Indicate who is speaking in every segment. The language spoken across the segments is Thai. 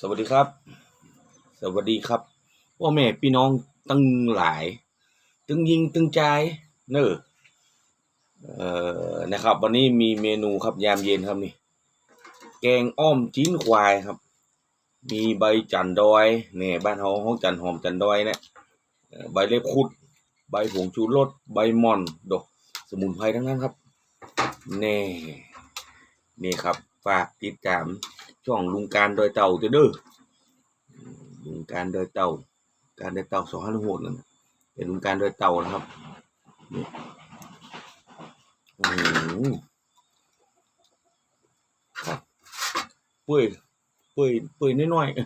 Speaker 1: สวัสดีครับ สวัสดีครับพ่อแม่พี่น้องตั้งหลาย ตึงยิงตึงใจเนอะเอ่อนะครับ วันนี้มีเมนูครับยามเย็นครับนี่ แกงอ้อมจีนควายครับ มีใบจันดอยเนี่ยบ้านเฮาห้องจันหอมจันดอยเนี่ยใบเล็บขุด ใบผงชูรสใบม่อนดอกสมุนไพรทั้งนั้นครับ แน่ นี่ครับ ฝากติดตาม ช่องลุงการดอยเต่าเด้อเด้อลุงการดอยเต่า การดอยเต่าสองห้าหกนั่นเป็นลุงการดอยเต่านะครับนี่อืมครับเปื่อยเปื่อยเปื่อยน้อยๆเ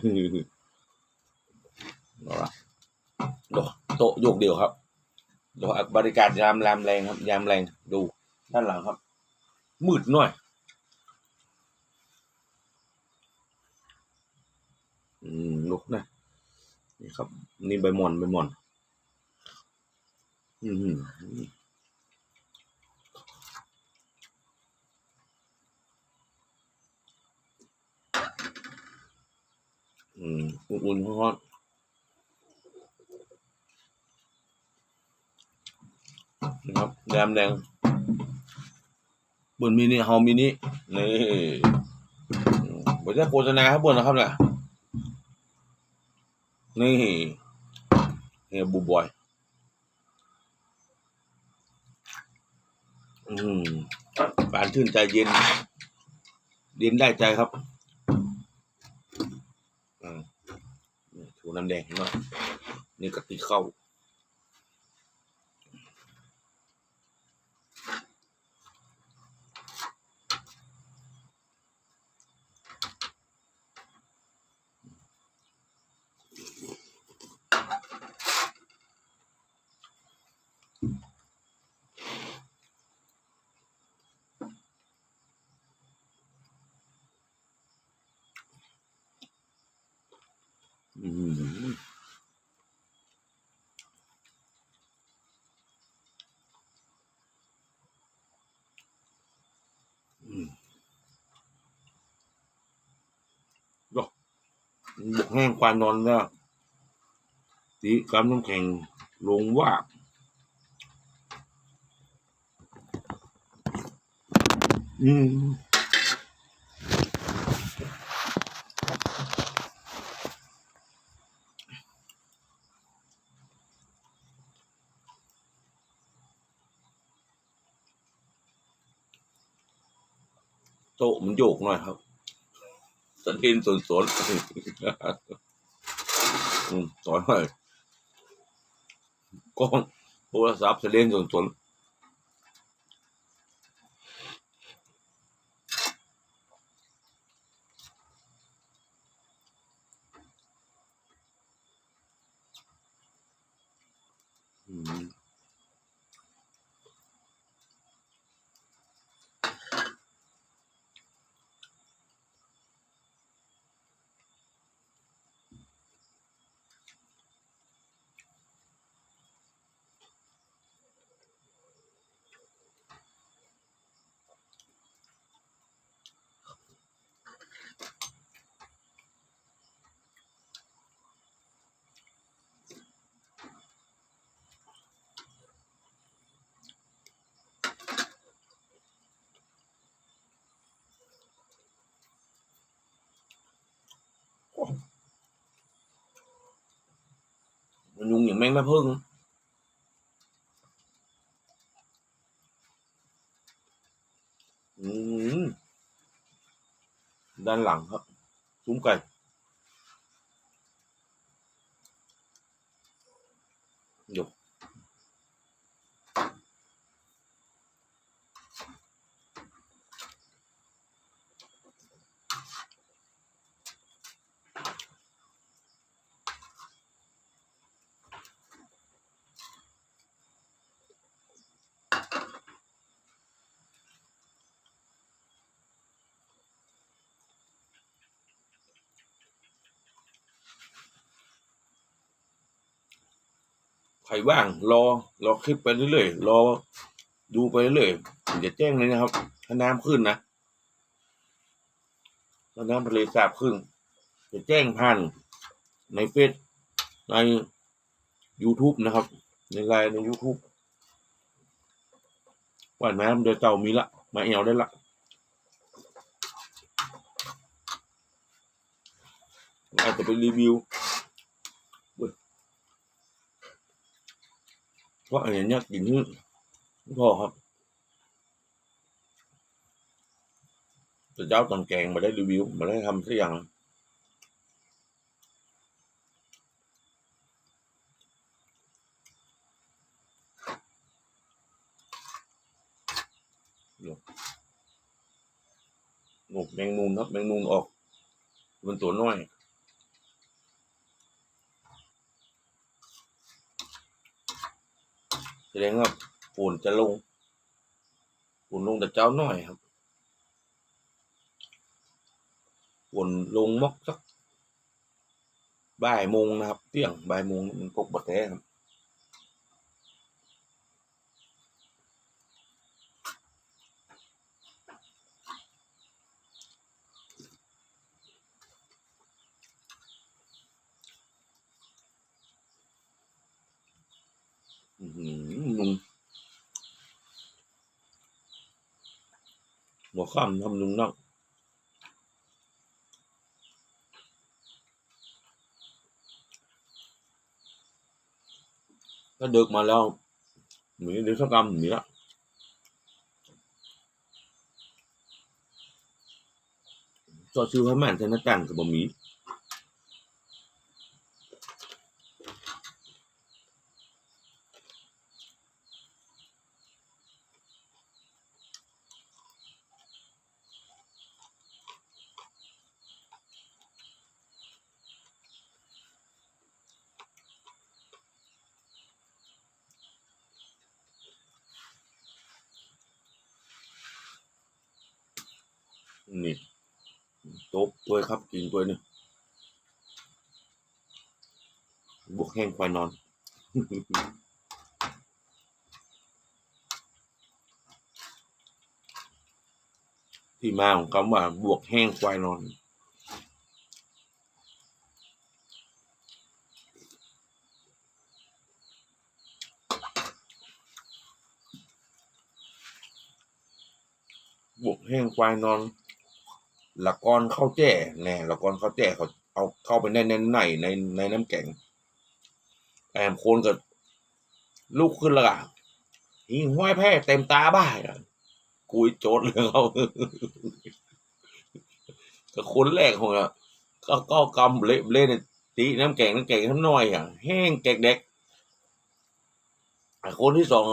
Speaker 1: อาละโดโต๊ะโยกเดียวครับดูบริการยามแรมแรงครับ ยามแรงดูด้านหลังครับ มืดหน่อย อืมลุกนะ นี่ครับ นี่ใบหมอนใบหมอน อืมอืมอุ่นๆร้อนนะครับแรมแรงบนมินิเฮามินินี่บนจะโฆษณาครับบนนะครับเนี่ย นี่เฮียบูบอย อืมบานชื่นใจเย็น เย็นได้ใจครับอืมถูน้ำแดงหน่อยนี่กะทิเข้า บกแห้งควานนอนแล้วตีกำน้ำแข็งลงว่าอืมโต๊ะมันโยกหน่อยครับ สะเทนสนสนอืมสอนหน่อยกล้องโทรศัพท์สะเทนสนสนอืม มันยุงอย่างแมงแม่พึ่งอืมด้านหลังครับ ซุ้มไก่หยกใครว่างรอรอคลิปไปเรื่อยๆรอดูไปเรื่อยๆจะแจ้งเลยนะครับถ้าน้ำขึ้นนะถ้าน้ำทะเลสาบขึ้น จะแจ้งผ่านในเฟซใน YouTube นะครับ ในไลน์ใน YouTube ว่าน้ำเดี๋ยเจ้ามีละ มาเอวได้ละอาจจะเป็นรีวิวเว้ย เพราะอันเนี้ยกินที่พอครับแต่เจ้าตอนแกงมาได้รีวิวมาได้ทำสักอย่างโอ้แมงนูนครับแมงนูนออกเป็นตัวน้อย แสดงว่าฝนจะลงฝนลงแต่เจ้าน้อยครับฝนลงมอกสักบ่ายโมงนะครับ เที่ยงบ่ายโมงมันปกบัดแท้ครับ อือหือลุงหัวข้ามทำลุงนั่งก็เดิกมาแล้วหมีเดี๋ยวสักกรรมหมีละจอชื่อพระแม่นเทนจันกับบะหมี่ นี่โต๊ะตัวยครับกินตัวยนี่บวกแห้งควายนอน ที่มาของคำว่าบวกแห้งควายนอนบวกแห้งควายนอน ละกอนข้าวแจ้แน่ละกอนข้าวแจ้เขาเอาเข้าไปในในในในในน้ำแกงแอมโคนกับลูกขึ้นละอะหิ้งห้อยแพ้เต็มตาบ้าอะกุยโจดเลยเขาก็คนแรกของอะก็ก็กำเละเละเนี่ยตีน้ำแกงน้ำแกงข้างน้อยอะ แห้งแกกเด็กไอ้คนที่สอง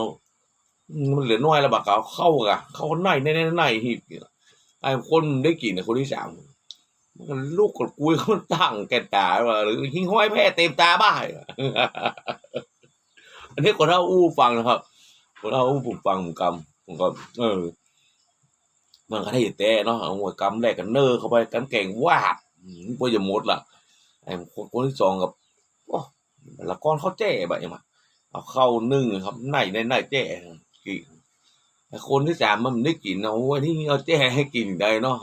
Speaker 1: มันเหลือน้อยแล้วบักเขาเข้ากันเข้าในในในในหีบ ไอ้คนได้กลิ่นคนที่สามมันลูกกดกุยเขาตั้งแกตาว่าหรือหิ้งห้อยแพ้เต็มตาบ้ายอันนี้คนเท่าอู้ฟังนะครับคนเท่าอู้ผมฟังผมกำผมก็ เออ มันก็ได้แต่เนาะเอาหัวกำแรกกันเนอร์เข้าไปกันแก่งวาบอืมพอจะหมดละไอ้คนคนที่สองกับโอ้ละก้อนเขาแจ้แบบนี้มาเอาเข้านึ่งครับในในในแจ้กินไอ้ คนที่สามมันได้กินเอาไว้ที่เอาแจ้ให้กินได้เนาะ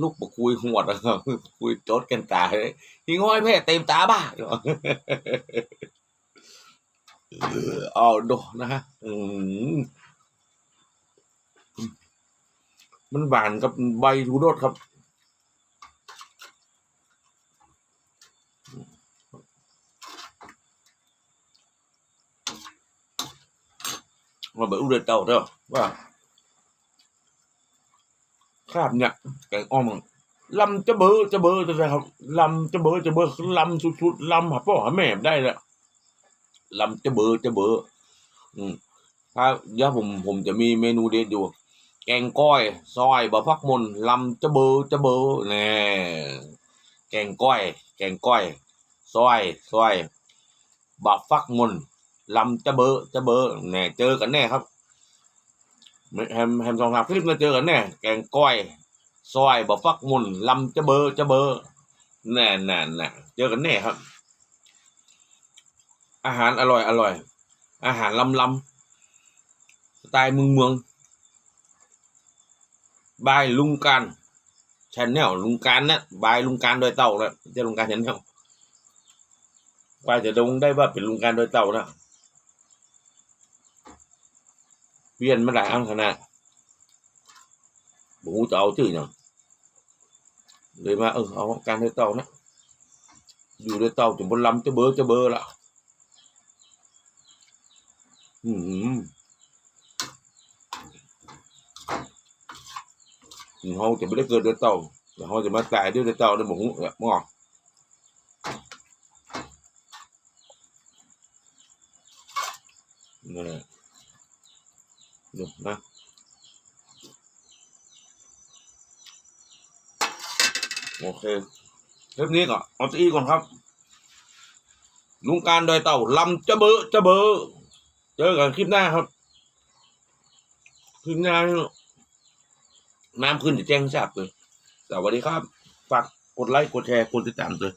Speaker 1: ลูกบคุยหวดะคุยโจดกันตาเลยทิ้งห้อยแพ่เต็มตาบ้าเนาะเออเอาดนะฮะอืมมันหวานกับใบทูโดดครับ มาแบบอุเดเต่าเด้อว่าคราบเนี่ยแกงอ้อมลำจะเบอจะเบอจะครับลำจะเบอจะเบอคือลำสุดๆลำหาพ่อหาแม่ได้แล้วลำจะเบอจะเบออืมถ้าเดี๋ยวผมผมจะมีเมนูเด็ดอยู่ แกงก้อย ซอยบะฟักมนลำจะเบอจะเบอแน่แกงก้อย แกงก้อย ซอย ซอยบะฟักมน ลำจะเบอจะเบอแน่เจอกันแน่ครับแฮมแฮมสองสามคลิปมาเจอกันแน่แกงก้อยซอยบะฟักมนลำจะเบอจะเบอแน่แน่แน่เจอกันแน่ครับ อาหารอร่อยอร่อย อาหารลำลำสไตล์เมืองเมืองบายลุงกันชนแนลลุงการนะบายลุงการโดยเต่าแล้วจะลุงการชนแนลกว่าจะดงได้ว่าเป็นลุงการโดยเต่านะ เปลี่ยนมาหลายอันขนาดบูจะเอาชื่ออย่างเลยมาเออเอาการโดยเต่านะอยู่โดยเต่าจนบนลำจะเบอจะเบอละอืมเขาจะไม่ได้เกิดด้วยเต่าแต่เขาจะมาตายด้วยเต่าด้วยหมูเนี่ยมองนี่ดูนะ โอเคเทปนี้ก่อนเอาตีก่อนครับ ลุงการโดอยเต่าลำจะเบอจะเบอเจอกันคลิปหน้าครับคลิปหน้าน้ำขึ้นจะแจ้งทราบเลยสวัสดีครับ ฝากกดไลค์กดแชร์กดติดตามเลย